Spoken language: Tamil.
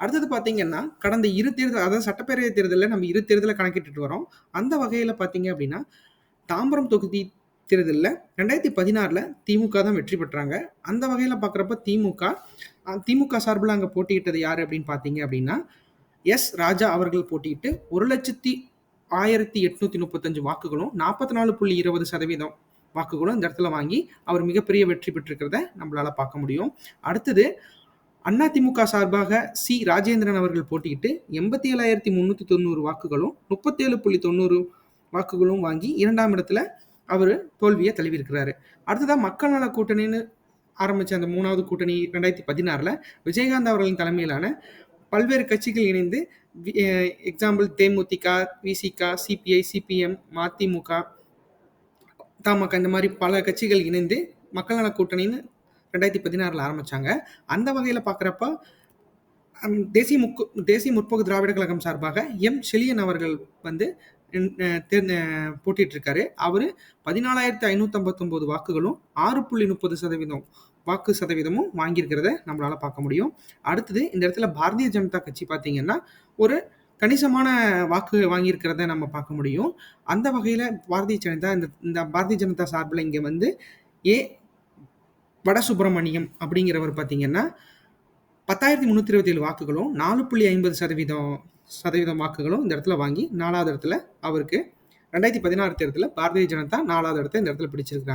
அடுத்தது பார்த்தீங்கன்னா, கடந்த இரு தேர்தல் அதாவது சட்டப்பேரவை தேர்தலில் நம்ம இரு தேர்தலில் கணக்கிட்டுட்டு வரோம். அந்த வகையில் பார்த்தீங்க அப்படின்னா, தாம்பரம் தொகுதி தேர்தலில் ரெண்டாயிரத்தி பதினாறில் திமுக தான் வெற்றி பெற்றாங்க. அந்த வகையில் பார்க்குறப்ப திமுக திமுக சார்பில் அங்கே போட்டியிட்டது யார் அப்படின்னு பார்த்தீங்க அப்படின்னா, எஸ். ராஜா அவர்கள் போட்டியிட்டு 1,1835 வாக்குகளும் 44.20% வாக்குகளும் இந்த இடத்துல வாங்கி, அவர் மிகப்பெரிய வெற்றி பெற்றிருக்கிறத நம்மளால பார்க்க முடியும். அடுத்தது அதிமுக சார்பாக சி. ராஜேந்திரன் அவர்கள் போட்டியிட்டு 87,390 வாக்குகளும் 37.90 வாக்குகளும் வாங்கி இரண்டாம் இடத்துல அவர் தோல்வியை தழுவியிருக்கிறாரு. அடுத்ததாக மக்கள் நல கூட்டணின்னு ஆரம்பிச்ச அந்த மூணாவது கூட்டணி 2016ல விஜயகாந்த் அவர்களின் தலைமையிலான பல்வேறு கட்சிகள் இணைந்து எக்ஸாம்பிள் தேமுதிக, விசிக, சிபிஐ, சிபிஎம், மதிமுக, தமாக இந்த மாதிரி பல கட்சிகள் இணைந்து மக்கள் நல கூட்டணின்னு 2016ல ஆரம்பிச்சாங்க. அந்த வகையில பார்க்குறப்ப தேசிய முக்கு தேசிய முற்போக்கு திராவிட கழகம் சார்பாக எம். செழியன் அவர்கள் வந்து ன் அ பதினாலாயிரத்தி அ போட்டியிட்டிருக்காரு. அவரு 14,559 வாக்குகளும் 6.30% வாக்கு சதவீதமும் வாங்கியிருக்கிறத நம்மளால பார்க்க முடியும். அடுத்தது இந்த இடத்துல பாரதிய ஜனதா கட்சி பார்த்தீங்கன்னா, ஒரு கணிசமான வாக்கு வாங்கியிருக்கிறத நம்ம பார்க்க முடியும். அந்த வகையில பாரதிய ஜனதா இந்த இந்த பாரதிய ஜனதா சார்பில் இங்க வந்து ஏ. வடசுப்பிரமணியம் அப்படிங்கிறவர் பார்த்தீங்கன்னா பத்தாயிரத்தி முந்நூற்றி இருபத்தி ஏழு வாக்குகளும் நாலு புள்ளி ஐம்பது சதவீதம் சதவீதம் வாக்குகளும் இந்த இடத்துல வாங்கி நாலாவது இடத்துல அவருக்கு ரெண்டாயிரத்தி பதினாறு தேர்தலில் பாரதிய ஜனதா நாலாவது இடத்த இந்த இடத்துல பிடிச்சிருக்காங்க